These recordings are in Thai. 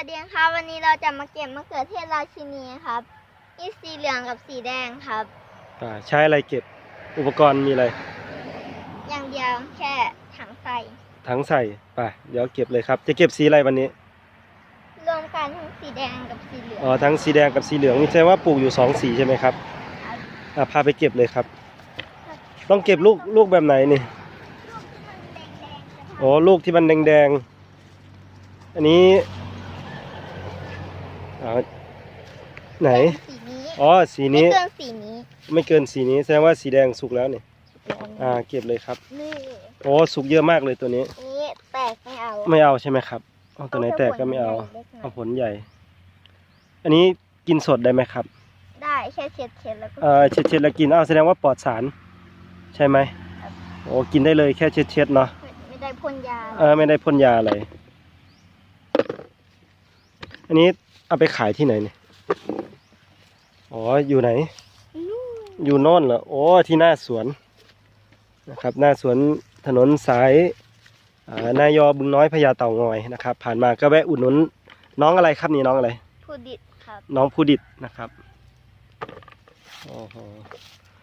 วัสดีครับ วันนี้เราจะมาเก็บมะเขือเทศราชินีครับนี่สีเหลืองกับสีแดงครับอ่าใช้อะไรเก็บอุปกรณ์มีอะไร อย่างเดียวแค่ถังใส่ถังใส่ไปเดี๋ยวเก็บเลยครับ จะเก็บสีอะไรวันนี้รวมกันทั้งสีแดงกับสีเหลืองอ๋อทั้งสีแดงกับสีเหลืองนี่แสดงว่าปลูกอยู่สองสีใช่ไหมครับครับอ่าพาไปเก็บเลยครับ ต้องเก็บลูกลูกแบบไหนนี่ลูกที่มันแดงๆจะอ๋อลูกที่มันแดงๆอันนี้ อ่าไหน สีนี้อ๋อ สีไม่นี้เกินสีนี้ไม่เกินสีนี้แสดงว่าสีแดงสุกแล้วนี่ อ่า เก็บเลยครับ นี่โอ้สุกเยอะมากเลยตัวนี้อันนี้แตกไม่เอาไม่เอาใช่ไหมครับเอาตัวไหนแตกก็ไม่เอา เอาผลใหญ่ อันนี้กินสดได้ไหมครับ ได้แค่เช็ดเช็ดๆแล้วก็เออเช็ดเช็ดๆแล้วกินอ้าวแสดงว่าปลอดสาร ใช่ไหมครับโอ้กินได้เลยแค่เช็ดเช็ดๆเนาะไม่ได้พ่นยาเออไม่ได้พ่นยาอะไร อันนี้ เอาไปขายที่ไหนเนี่ย อ๋อ อยู่ไหนนู่นอยู่โน่นเหรอโอ้ที่หน้าสวนนะครับ หน้าสวนถนนสายอ่านายอบึงน้อยพญาเต่างอยนะครับ ผ่านมาก็แวะอุดหนุนน้องอะไรครับนี่น้องอะไร ผู้ดิดครับ น้องผู้ดิดนะครับโอ้โห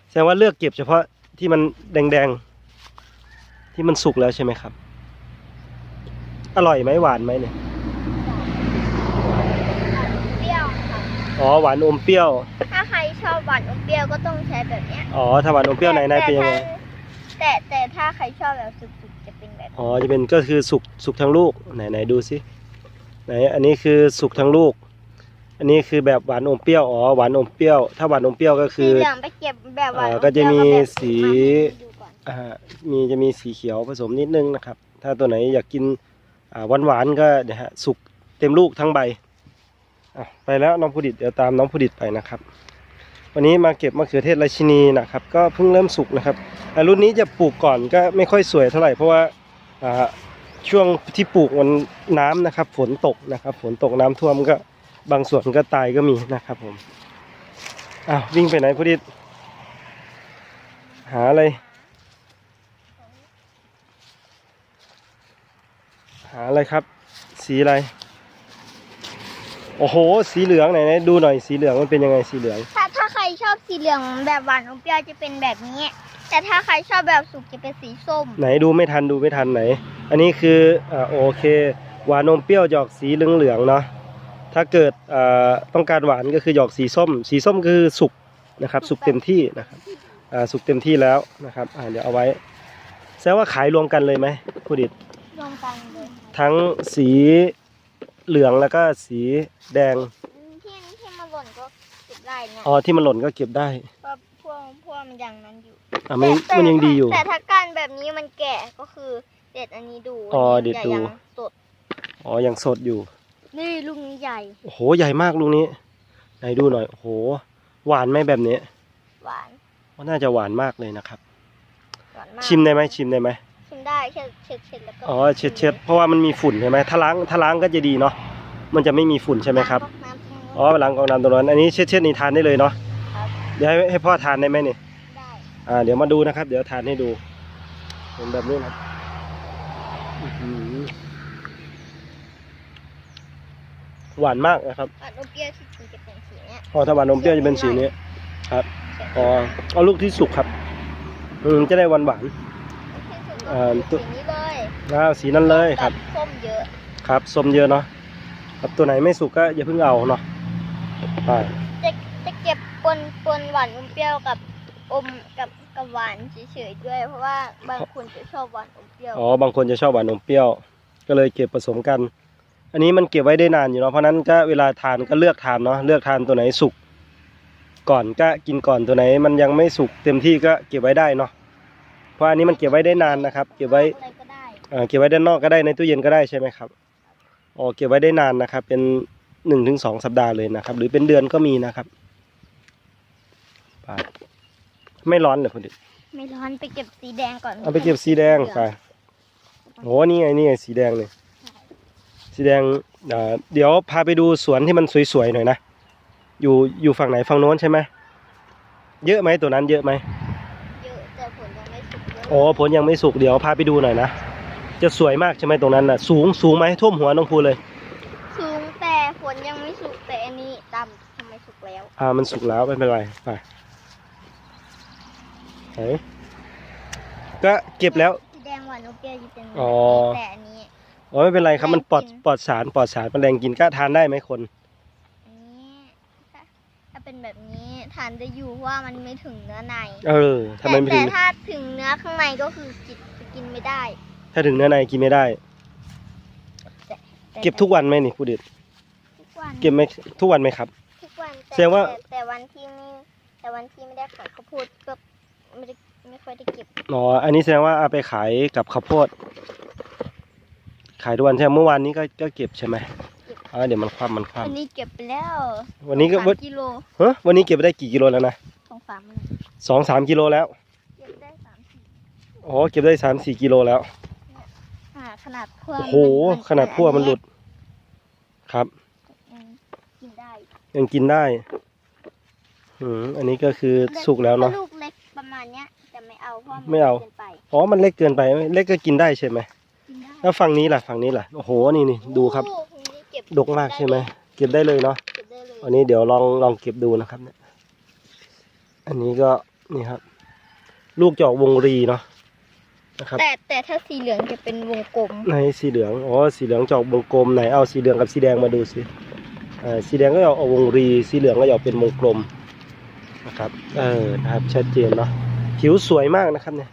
แสดงว่าเลือกเก็บเฉพาะที่มันแดงๆ ที่มันสุกแล้วใช่ไหมครับ อร่อยไหมหวานไหมเนี่ย เปรี้ยวครับ อ๋อหวานอมเปรี้ยว ถ้าใครชอบหวานอมเปรี้ยวก็ต้องใช้แบบเนี้ยอ๋อถ้าหวานอมเปรี้ยวไหนในเป็นยังไงแต่แต่ถ้าใครชอบแบบสุกๆจะเป็นแบบอ๋อจะเป็นก็คือสุกสุกทั้งลูกไหนไหนดูสิไหนอันนี้คือสุกทั้งลูก อันนี้คือแบบหวานอมเปรี้ยวอ๋อหวานอมเปรี้ยว ถ้าหวานอมเปรี้ยวก็คืสีอเหลืองไปเก็บแบบหวานอ่าอมก็จะมีเปรี้ยวกับแบบสีมาให้ดูก่อนอ่ามีจะมีสีเขียวผสมนิดนึงนะครับ ถ้าตัวไหนอยากกินอ่าหวานหวานๆก็เดี๋ยวฮะสุกเต็มลูกทั้งใบอะ ไปแล้วน้องผู้ดิดเดี๋ยวตามน้องผู้ดิดไปนะครับ วันนี้มาเก็บมะเขือเทศราชินีนะครับ ก็เพิ่งเริ่มสุกนะครับอ่รุ่นนี้จะปลูกก่อนก็ไม่ค่อยสวยเท่าไหร่เพราะว่าช่วงที่ปลูกมันน้ำนะครับ ฝนตกนะครับ ฝนตกน้ำท่วมก็บางส่วนก็ตายก็มีนะครับผมอ้าววิ่งไปไหนผู้ดิดหาอะไรหาอะไรครับ สีอะไร โอ้โห สีเหลืองไหนไหนดูหน่อยสีเหลืองมันเป็นยังไงสีเหลือง ถ้าถ้าใครชอบสีเหลืองแบบหวานอมเปรี้ยวจะเป็นแบบนี้ แต่ถ้าใครชอบแบบสุกจะเป็นสีส้ม ไหนดูไม่ทันดูไม่ทันไหน อันนี้คืออ่าโอเค หวานนมเปรี้ยวจะออกสีเหลืองเหลืองๆเนาะถ้าเกิดอ่าต้องการหวานก็คือหยอกสีส้ม สีส้มคือสุกนะครับ สุกเต็มที่นะครับอ่าสุกเต็มที่แล้วนะครับอ่าเดี๋ยวเอาไว้แสดงว่าขายรวมกันเลยไหมผู้ดิตรวมกันเลยทั้งสี เหลืองแล้วก็สีแดง ที่ที่มันหล่นก็เก็บได้เนี่ยอ๋อที่มันหล่นก็เก็บได้เพราะพวกพวกมันยังนั้นอยู่อะมันแต่มันยังดีอยู่ แต่ถ้าการแบบนี้มันแก่ก็คือเด็ดอันนี้ดูอ๋ออันนี้เด็ดดูจะยังสดอ๋อยังสดอยู่ นี่ลูกนี้ใหญ่โอ้โหใหญ่มากลูกนี้ไหนดูหน่อยโอ้โหหวานไหมแบบนี้หวานว่าน่าจะหวานมากเลยนะครับ หวานมากชิมได้ไหมชิมได้ไหมชิม ได้แค่เช็ดเช็ดแล้วก็อ๋อเช็ดเช็ดเพราะว่ามันมีฝุ่นใช่ไหมถ้าล้างถ้าล้างก็จะดีเนาะมันจะไม่มีฝุ่นใช่ไหมครับน้ำแข็งอ๋อล้างกองน้ำตรงนั้นอันนี้เช็ดเช็ดนี่ทานได้เลยเนาะครับเดี๋ยวให้ให้พ่อทานได้ไหมนี่ได้อ่าเดี๋ยวมาดูนะครับ เดี๋ยวทานให้ดูเป็นแบบนี้นะครับอื้อหือหวานมากนะครับหวานอมเปรี้ยวที่จริงจะเป็นสีเนี้ยพอถ้าหวานนมเปรี้ยวจะเป็นสีนี้ครับอ๋อเอาลูกที่สุกครับอืมจะได้หวานหวาน เอ่อสีนี้เลยๆแล้วสีนั้นเลยครับกัส้มเยอะครับส้มเยอะเนาะครับตัวไหนไม่สุกก็อย่าเพิ่งเอาเนาะใช่จะจะเก็บปนปนหวานอมเปรี้ยวกับอมกับกับหวานเฉยๆด้วย เพราะว่าบางคนจะชอบหวานอมเปรี้ยวอ๋อบางคนจะชอบหวานนมเปรี้ยว ก็เลยเก็บผสมกัน อันนี้มันเก็บไว้ได้นานอยู่เนาะเพราะฉะนั้นก็เวลาทานก็เลือกทานเนาะเลือกทานตัวไหนสุกก่อนก็กินก่อนตัวไหน มันยังไม่สุกเต็มที่ก็เก็บไว้ได้เนาะ เพราะอันนี้มันเก็บไว้ได้นานนะครับ เก็บไว้อะไรก็ได้อ่าเก็บไว้ด้านนอกก็ได้ในตู้เย็นก็ได้ใช่ไหมครับอ๋อเก็บไว้ได้นานนะครับ เป็นหนึ่งถึงสองสัปดาห์เลยนะครับ หรือเป็นเดือนก็มีนะครับไปไม่ร้อนเลยพอดีไม่ร้อนไปเก็บสีแดงก่อนเอาไปเก็บสีแดงไปโหนี่ไงนี่ไงสีแดงเลยสีแดงอ่าเดี๋ยวพาไปดูสวนที่มันสวยๆหน่อยนะอยู่อยู่ฝั่งไหนฝั่งโน้นใช่ไหมเยอะไหมตัวนั้นเยอะไหม อ๋อผลยังไม่สุกเดี๋ยวพาไปดูหน่อยนะ จะสวยมากใช่ไหมตรงนั้นน่ะ สูงสูงไหมท่วมหัวน้องพูเลย สูงแต่ผลยังไม่สุกแต่อันนี้ต่ำทำไมสุกแล้ว อ่ามันสุกแล้วไม่เป็นไรไปไหนก็เก็บแล้วอ๋อไม่เป็นไรครับมันปลอดปลอดสารปลอดสารแมลงกินก็ทานได้ไหมคน อันนี้ถ้าเป็นแบบนี้ ทานได้อยู่เพราะว่ามันไม่ถึงเนื้อในเออทำไมไม่แต่ถึงแต่ถ้าถึงเนื้อข้างในก็คือกินกินไม่ได้ถ้าถึงเนื้อในกินไม่ได้ แต่เก็บทุกวันไหมนี่ผู้เด็ดทุกวันเก็บไหมทุกวันไหมครับ ทุกวันแต่แสดงว่าแต่แต่วันที่ไม่แต่วันที่ไม่ได้ขายข้าวโพดก็ไม่ได้ไม่ค่อยได้เก็บอ๋ออันนี้แสดงว่าเอาไปขายกับข้าวโพด ขายทุกวันใช่ไหมเมื่อวานนี้ก็ก็เก็บใช่ไหม อ๋อเดี๋ยวมันคว่ำมันคว่วันนี้เก็บไปแล้วำวันนี้ก็สามวันกิโลเฮ้ยวันนี้เก็บไปได้กี่กิโลแล้วนะสองสามมันสองสามกิโลแล้วเก็บได้สามสี่อ๋อเก็บได้สามสี่กิโลแล้วอ่าขนาดพั่วโอ้โหมันขนาดพั่วมันหลุดครับอืมกินได้ยังกินได้อืมอันนี้ก็คือสุกแล้วเนาะ ถ้ลูกเล็กประมาณเนี้ยจะไม่เอาเพราะนไม่เอาเกินไปอ๋อมันเล็กเกินไปเล็กก็กินได้ใช่ไหมกินได้แล้วฝั่งนี้ล่ะฝั่งนี้ล่ะโอ้โหนี่นี่ดูครับ โอ้โหเก็บดกมากใช่ไหมเก็บได้เลยเนาะเก็บได้เลยวันนี้เดี๋ยวลองลองเก็บดูนะครับเนี่ยอันนี้ก็นี่ครับ ลูกจอกวงรีเนาะนะครับแต่แต่ถ้าสีเหลืองจะเป็นวงกลมในสีเหลืองอ๋อสีเหลืองจอกวงกลมไหนเอาสีเหลืองกับสีแดงมาดูสิอ่าสีแดงก็จะออกวงรี สีเหลืองก็จะออกเป็นวงกลมนะครับเออนะครับชัดเจนเนาะผิวสวยมากนะครับเนี่ย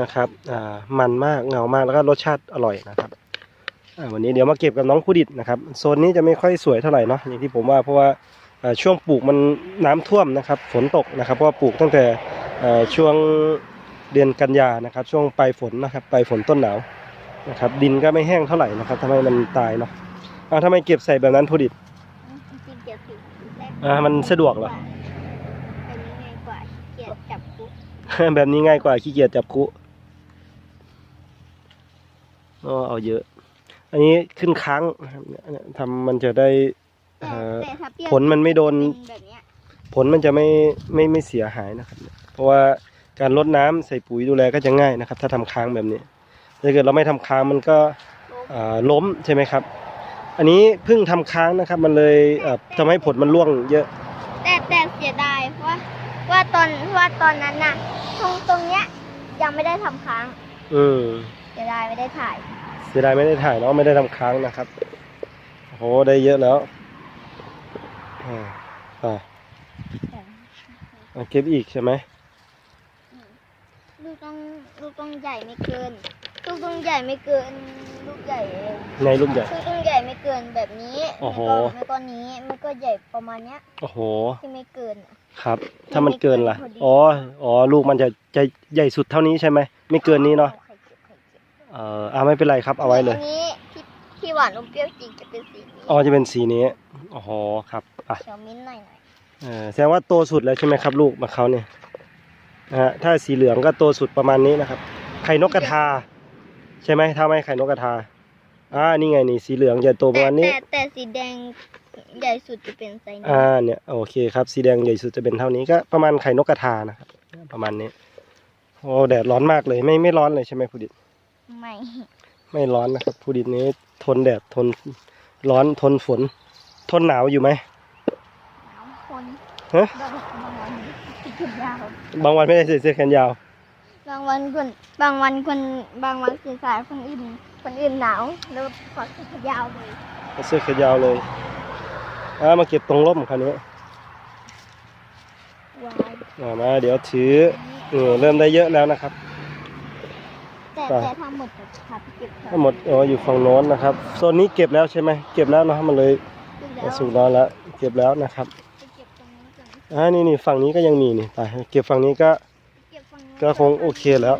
นะครับอ่ามันมากเงามากแล้วก็รสชาติอร่อยนะครับอ่า วันนี้เดี๋ยวมาเก็บกับน้องผู้ดิดนะครับโซนนี้จะไม่ค่อยสวยเท่าไหร่เนาะอย่างที่ผมว่าเพราะว่าอ่าช่วงปลูกมันน้ำท่วมนะครับฝนตกนะครับเพราะว่าปลูกตั้งแต่อ่าช่วงเดือนกันยานะครับ ช่วงปลายฝนนะครับปลายฝนต้นหนาวนะครับดินก็ไม่แห้งเท่าไหร่นะครับทำให้มันตายเนาะอ่าทำไมเก็บใส่แบบนั้นผู้ดิดจริงๆเก็บสีแรกอ่ามันสะดวกเหรอเป็นยังไงกว่าเกียดจับปุ๊บแบบนี้ง่ายกว่าขี้เกียจจับคุอ๋อเอาเยอะ อันนี้ขึ้นค้างนะครับเนี่ยทำมันจะได้แต่เอ่อ แต่ถ้าเปรี้ยวผลมันไม่โดน เป็นแบบเนี้ยผลมันจะไม่ไม่ไม่เสียหายนะครับ เพราะว่าการลดน้ำใส่ปุ๋ยดูแลก็จะง่ายนะครับ ถ้าทำค้างแบบนี้ถ้าเกิดเราไม่ทำค้างมันก็ล้มอ่าล้มใช่ไหมครับ อันนี้เพิ่งทำค้างนะครับ มันเลยเอ่อทำให้ผลมันร่วงเยอะ แต่แต่เสียดายเพราะว่าว่าตอนว่าตอนนั้นน่ะตรงตรงเนี้ยยังไม่ได้ทำค้างอืม เสียดายไม่ได้ถ่าย เสียดายไม่ได้ถ่ายเนาะไม่ได้ทำค้างนะครับโอ้โหได้เยอะแล้วอ่าอ่าอ่าเก็บอีกใช่ไหมลูกต้องลูกต้องใหญ่ไม่เกิน ลูกต้องใหญ่ไม่เกิน ลูกใหญ่ในลูกใหญ่ ลูกต้องใหญ่ไม่เกินแบบนี้โอ้โห ไม่ก็ไม่ก็นี้ไม่ก็ใหญ่ประมาณเนี้ยโอ้โห ที่ไม่เกินอะ ครับ ถ้ามันเกินล่ะไม่เกินพอดีอ๋อ อ๋อ ลูกมันจะจะใหญ่สุดเท่านี้ใช่ไหม ไม่เกินนี้เนาะใคร เก็บใครเก็บเอ่ออ่าไม่เป็นไรครับเอาไว้เลย อันนี้ที่ที่หวานอมเปรี้ยวจริงจะเป็นสีนี้อ๋อจะเป็นสีนี้โอ้โหครับอะเขียวมิ้นท์หน่อยหน่อยเออแสดงว่าโตสุดแล้วใช่ไหมครับ ลูกมาเขาเนี่ยนะฮะถ้าสีเหลืองก็โตสุดประมาณนี้นะครับ ไข่นกกระทา ใช่ไหมถ้าไม่ไข่นกกระทาอ่านี่ไงนี่สีเหลืองจะโตประแต่มาณนี้ แต่แต่สีแดงใหญ่สุดจะเป็นไซส์นี้อ่าเนี่ยโอเคครับสีแดงใหญ่สุดจะเป็นเท่านี้ก็ประมาณไข่นกกระทานะครับประมาณนี้โอ้แดดร้อนมากเลยไม่ไม่ร้อนเลยใช่ไหมผู้ดิต ไม่ไม่ร้อนนะครับผู้ดิตนี้ทนแดดทนร้อนทนฝน ทนหนาวอยู่ไหมหนาวคนฮะบางบางวันสีเขียวยาวบางวันไม่ได้ใส่เสื้อแขนยาว บางวันคนบางวันคนบางวันสีสายคนอื่นคนอื่นหนาวแล้วขอสีเขียวยาวเลยใส่เสื้อแขนยาวเลยอ่ามาเก็บตรงร่มคราวนี้วายอ่ามาเดี๋ยวถือเออเริ่มได้เยอะแล้วนะครับ แต่ไป แต่ทั้งหมดจะพาไปเก็บทั้งหมดอ๋ออยู่ฝั่งโน้นนะครับโซนนี้เก็บแล้วใช่ไหมเก็บแล้วเนอะมันเลยแล้วสูงน้อยแล้วเก็บแล้วนะครับไปเก็บตรงนี้ก่อนอ่านี่นี่ฝั่งนี้ก็ยังมีนี่ไปเก็บฝั่งนี้ก็ เก็บฝั่งนู้นก็คงโอเคแล้ว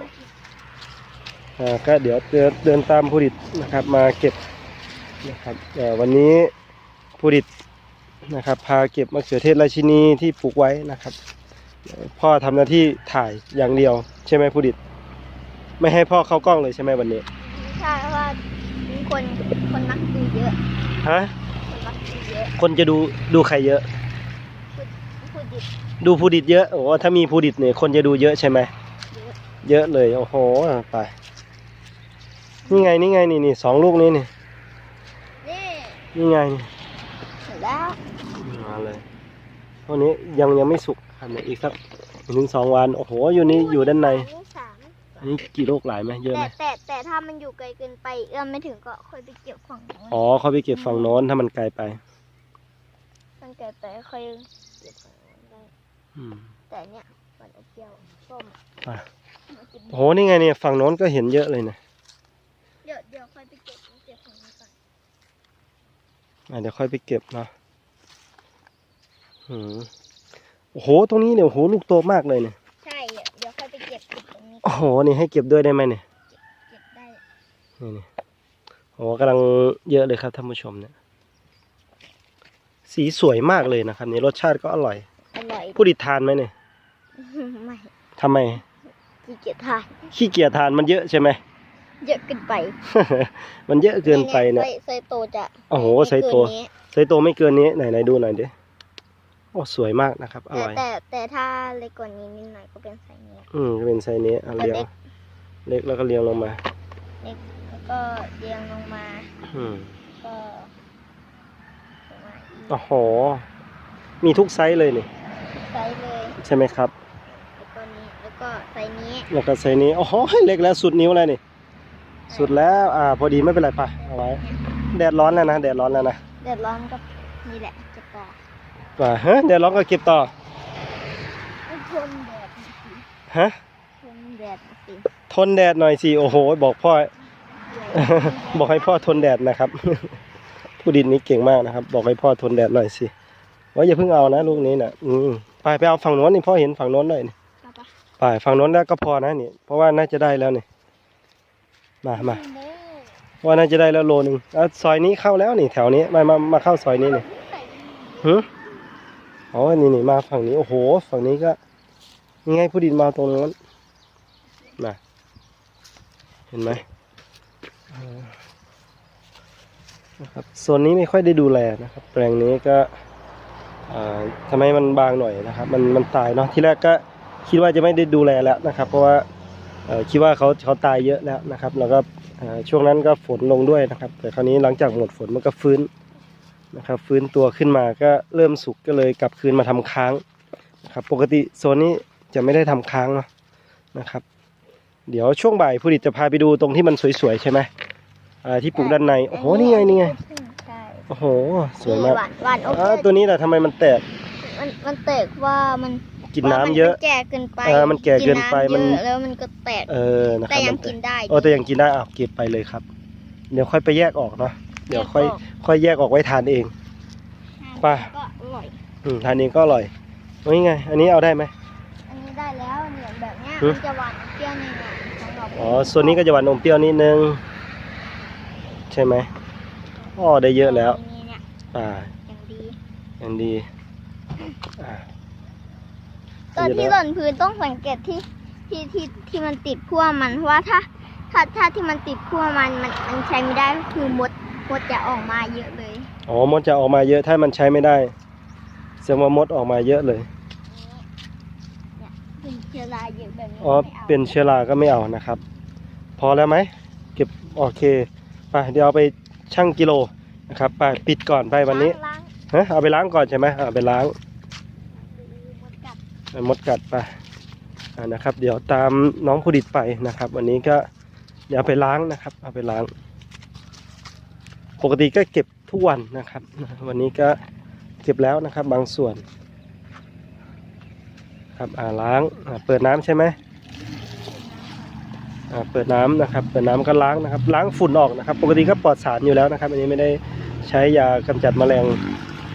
อ่าก็เดี๋ยวเดินเดินตามผู้ดิตนะครับมาเก็บนะครับเอ่อวันนี้ผู้ดิตนะครับพาเก็บมะเขือเทศราชินีที่ปลูกไว้นะครับเอ่อพ่อทำหน้าที่ถ่ายอย่างเดียว ใช่ไหมผู้ดิต ไม่ให้พ่อเข้ากล้องเลยใช่ไหมวันนี้ ใช่เพราะว่ามีคนคนนักดูเยอะฮะ คนนักดูเยอะคนจะดูดูใครเยอะ พูดดิบดูผู้ดิตเยอะ โอ้ถ้ามีผู้ดิตเนี่ยคนจะดูเยอะใช่ไหม เยอะเยอะเลย โอ้โห ไป นี่ไง นี่ไง นี่นี่สองลูกนี้นี่ นี่นี่ไงนี่เสร็จแล้วมาเลยพวกนี้ยังยังไม่สุกครับเนี่ยอีกสักหนึ่งถึงสองวัน โอ้โห อยู่นี่อยู่ด้านในลูกสามอัน นี้กี่โรคหลายไหมเยอะแต่ไหมแต่แต่ถ้ามันอยู่ไกลเกินไปเอื้อมไม่ถึงก็ค่อยไปเก็บของนู้นอ๋อเขาไปเก็บฝั่งโน้นถ้ามันไกลไป มันไกลไปค่อยเก็บของนู้นได้อืมแต่เนี่ยหวานอมเปรี้ยวส้มอะมากินโอ้โหนี่ไงเนี่ยฝั่งโน้นก็เห็นเยอะเลยเนี่ยเดี๋ยวเดี๋ยวค่อยไปเก็บเก็บของนี้ก่อนอะเดี๋ยวค่อยไปเก็บเนาะอืมโอ้โหตรงนี้เนี่ยโอ้โหลูกโตมากเลยเนี่ย อ้โห นี่ให้เก็บด้วยได้ไหมเนี่ย เก็บได้ นี่นี่โอ้กำลังเยอะเลยครับท่านผู้ชมเนี่ย สีสวยมากเลยนะครับนี่รสชาติก็อร่อย อร่อย ผู้ดิดทานไหมเนี่ย ไม่ทำไม ขี้เกียจทาน ขี้เกียจทานมันเยอะใช่ไหม เยอะเกินไป มันเยอะเกินไปเนี่ยไซไซโตจะ โอ้โหม่ไซโตเกินนี้ไซโตไม่เกินนี้ไหนไหนดูหน่อยดิ โอ้สวยมากนะครับอแต่ร่อย แต่แต่ถ้าเล็กกว่านี้นิดหน่อยก็เป็นไซส์นี้อืมก็เป็นไซส์นี้อะแต่เรียงเล็ก เล็กแล้วก็เรียงลงมาแล้วก็เรียงลงมาอืมก็ลงมาอีกโอ้โห มีทุกไซส์เลยนี่ ไซส์เลยใช่ไหมครับ แล้วก็นี้แล้วก็ไซส์นี้แล้วก็ไซส์นี้โอ้โหเล็กแล้วสุดนิ้วเลยนี่ สุดแล้ว อ่า พอดีไม่เป็นไรไปเอาไว้ แดดร้อนแล้วนะ แดดร้อนแล้วนะ เดือดร้อนก็นี่แหละจะต่อ ว่าฮะแดดร้อนก็เก็บต่อไม่ทนแดดสิฮะทนแดดสิทนแดดหน่อยสิโอ้โห บอกพ่อ บอกให้พ่อทนแดดนะครับ ผู้ดินนี้เก่งมากนะครับ บอกให้พ่อทนแดดหน่อยสิว่าอย่าเพิ่งเอานะลูกนี้นะอืมไปไปเอาฝั่งโน้นนี่พ่อเห็นฝั่งโน้นหน่อยนี่เอาปะไปฝั่งโน้นแล้วก็พอนะนี่เพราะว่าน่าจะได้แล้วนี่มามาเด้อว่าน่าจะได้แล้วโลนึงอะซอยนี้เข้าแล้วนี่แถวนี้มามามาเข้าซอยนี้นี่ใส่หือ อ๋อ นี่นี่มาฝั่งนี้ โอ้โห ฝั่งนี้ก็ยังไงผู้ดินมาตรงนั้นมาเห็นไหมนะครับโซนนี้ไม่ค่อยได้ดูแลนะครับ แปลงนี้ก็อ่าทำไมมันบางหน่อยนะครับ มันมันตายเนาะที่แรกก็คิดว่าจะไม่ได้ดูแลแล้วนะครับ เพราะว่าคิดว่าเขาเขาตายเยอะแล้วนะครับ แล้วก็ช่วงนั้นก็ฝนลงด้วยนะครับ แต่คราวนี้หลังจากหมดฝนมันก็ฟื้น นะครับ ฟื้นตัวขึ้นมาก็เริ่มสุกก็เลยกลับคืนมาทำค้างนะครับ ปกติโซนนี้จะไม่ได้ทำค้างเนอะนะครับ เดี๋ยวช่วงบ่ายผู้ดิตจะพาไปดูตรงที่มันสวยๆใช่ไหมอ่าที่ปลูกด้านในโอ้โหนี่ไงนี่ไงใช่โอ้โหสวยมากหวานหวานโอเคอ่าตัวนี้แหละทำไมมันแตกมันมันแตกว่ามันกินน้ำเยอะว่ามันแก่เกินไปเออมันแก่เกินไปำมันเยอะแล้วมันก็แตกเออนะคแต่รับยังมันแตกิกนได้โอ้แต่ยังกินได้อะเก็บไปเลยครับ เดี๋ยวค่อยไปแยกออกเนาะ เดี๋ยวค่อยแกกค่อยแยกออกไว้ทานเองไปก็อร่อยอืมทานเองก็อร่อยนี่ไง อันนี้เอาได้ไหมอันนี้ได้แล้วเนี่ยแบบเนี้ยหึมันจะหวานเปรี้ยวหน่อยๆของเราอ๋อส่วนนี้ก็จะหวานนมเปรี้ยวนิดนึง ใช่ไหมอ๋อได้เยอะแล้วนนี้เนี่ยอ่าอย่างดียังดีอ่าตอนที่หล่นพื้นต้องสังเกตที่ที่ที่ที่มันติดพั่วมันเพราะว่าถ้า ถ้าถ้าที่มันติดพั่วมันมันมันใช้ไม่ได้ก็คือมด มดจะออกมาเยอะเลย อ๋อมดจะออกมาเยอะถ้ามันใช้ไม่ได้แสดงว่ามดออกมาเยอะเลย เนี่ยเป็นเชื้อราเยอะแบบนี้อ๋อไม่อาเป็นเชื้อราก็ไม่เอานะครับ พอแล้วไหมเก็บโอเคไปเดี๋ยวเอาไปชั่งกิโลนะครับไปปิดก่อนไปวันนี้ล้างฮะเอาไปล้างก่อนใช่ไหมเอาไปล้างล้างมดกัดมดกัดไปอ่านะครับ เดี๋ยวตามน้องผู้ดิดไปนะครับ วันนี้ก็เดี๋ยวเอาไปล้างนะครับ เอาไปล้าง ปกติก็เก็บทุกวันนะครับ วันนี้ก็เก็บแล้วนะครับบางส่วน ครับอ่าล้างอ่าเปิดน้ำใช่ไหมอ่าเปิดน้ำนะครับ เปิดน้ำก็ล้างนะครับ ล้างฝุ่นออกนะครับ ปกติก็ปลอดสารอยู่แล้วนะครับ อันนี้ไม่ได้ใช้ยากำจัดแมลง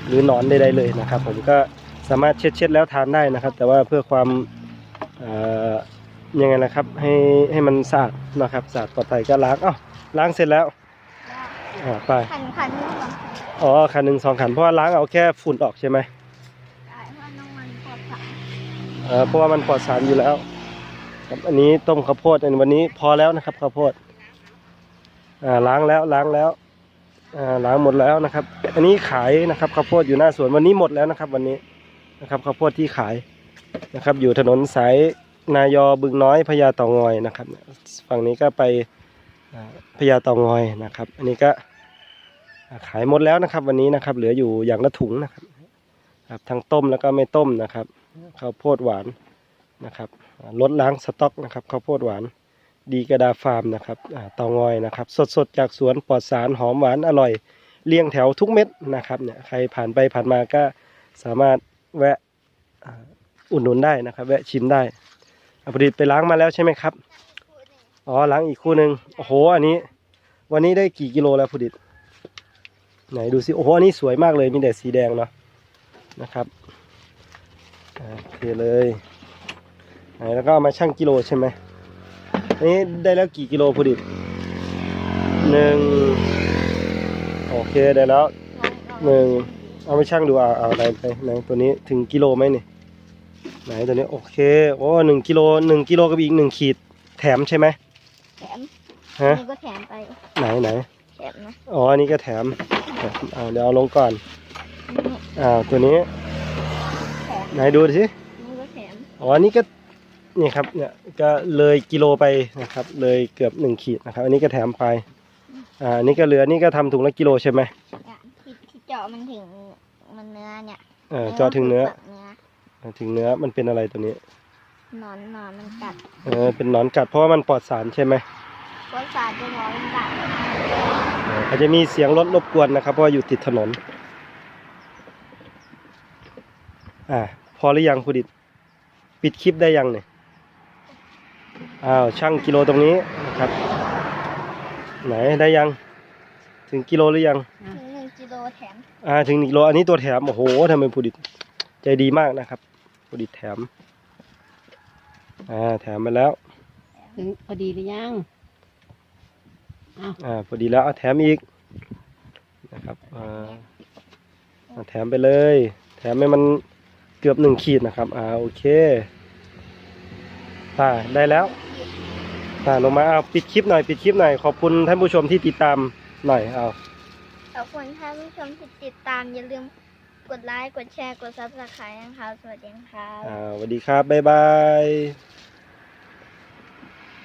หรือหนอนใดๆเลยนะครับ ผมก็สามารถเช็ดเช็ดแล้วทานได้นะครับ แต่ว่าเพื่อความเอ่อยังไงนะครับให้ให้มันสะอาดนะครับสะอาดปลอดภัยก็ล้างอ้าวล้างเสร็จแล้ว อ่าไป ขันขันนี่ก่อนอ๋อขันหนึ่งสองขันเพราะว่าล้างเอาแค่ฝุ่นออกใช่ไหมได้เพราะน้องมันปลอดภัยเอ่อเพราะว่ามันปลอดสารอยู่แล้วครับอันนี้ต้มข้าวโพดอันวันนี้พอแล้วนะครับข้าวโพดอ่าล้างแล้วล้างแล้วอ่าล้างหมดแล้วนะครับ อันนี้ขายนะครับข้าวโพดอยู่หน้าสวนวันนี้หมดแล้วนะครับ วันนี้นะครับข้าวโพดที่ขายนะครับ อยู่ถนนสายนายอบึงน้อยพญาเต่างอยนะครับ ฝั่งนี้ก็ไปอ่า พญาเต่างอยนะครับ อันนี้ก็ขายหมดแล้วนะครับ วันนี้นะครับ เหลืออยู่อย่างละถุงนะครับครับทั้งต้มแล้วก็ไม่ต้มนะครับข้าวโพดหวานนะครับลดล้างสต๊อกนะครับข้าวโพดหวานดีกระดาฟาร์มนะครับเตางอยนะครับ สดๆจากสวนปลอดสารหอมหวานอร่อยเรียงแถวทุกเม็ดนะครับเนี่ยใครผ่านไปผ่านมาก็สามารถแวะอุดหนุนได้นะครับ แวะชิมได้อะผลิตไปล้างมาแล้วใช่ไหมครับ อ๋อหล้างอีกคู่หนึ่งโอ้โหอันนี้ วันนี้ได้กี่กิโลแล้วผลิตไหนดูสิโอ้โหอันนี้สวยมากเลยมีแต่สีแดงเนาะนะครับอ่าโอเคเลยไหนแล้วก็มาชั่งกิโลใช่ไหมอันนี้ได้แล้วกี่กิโลผลิตหนึ่งโอเคได้แล้วหนึ่งเอาไปชั่งดูเอาเอาอะไรไปไหนตัวนี้ถึงกิโลไหมนี่ไหนตัวนี้โอเคโอ้หนึ่งกิโลหนึ่งกิโลกับอีกหนึ่งขีดแถมใช่ไหม มฮะนี่ก็แถมไปไหนไหนแถมนะอ๋ออันนี้ก็แถมอ่าเดี๋ยวเอาลงก่อนนี่อ่าตัวนี้แถมไหนดูสินี่ก็แถมอ๋ออันนี้ก็นี่ครับเนี่ยก็เลยกิโลไปนะครับ เลยเกือบหนึ่งขีดนะครับ อันนี้ก็แถมไปอ่าอันนี้ก็เหลือนี่ก็ทำถุงละกิโลใช่ไหมเนี่ยที่ที่เจาะมันถึงมันเนื้อเนี่ยเออเจาะถึงเนื้อสับเนื้อถึงเนื้อมันเป็นอะไรตัวนี้ หนอนหนอนมันกัดเออเป็นหนอนกัดเพราะว่ามันปลอดสารใช่ไหมก้นสาดจะหนอนมันกัดเอออาจจะมีเสียงรถรบกวนนะครับ เพราะว่าอยู่ติดถนน อ่าพอหรือยังคุณดิดปิดคลิปได้ยังเนี่ยอ้าวช่างกิโลตรงนี้นะครับ ไหนได้ยัง ถึงกิโลหรือยัง ถึงหนึ่งกิโลแถม อ่าถึงหนึ่งกิโลอันนี้ตัวแถม โอ้โหทำไมผู้ดิดใจดีมากนะครับผู้ดิดแถม อ่าแถมมาแล้ว ถึงพอดีหรือยังอ่าพอดีแล้วเอาแถมอีกนะครับอ่าอ่าแถมไปเลย แถมให้มันเกือบหนึ่งขีดนะครับอ่าโอเคอ่าได้แล้วอ่าลงมาเอาปิดคลิปหน่อยปิดคลิปหน่อยขอบคุณท่านผู้ชมที่ติดตามหน่อยเอาขอบคุณท่านผู้ชมที่ติดตาม อย่าลืมกดไลค์ กดแชร์ กดซับสไครต์นะคะสวัสดีค่ะอ่าสวัสดีครับบ๊ายบาย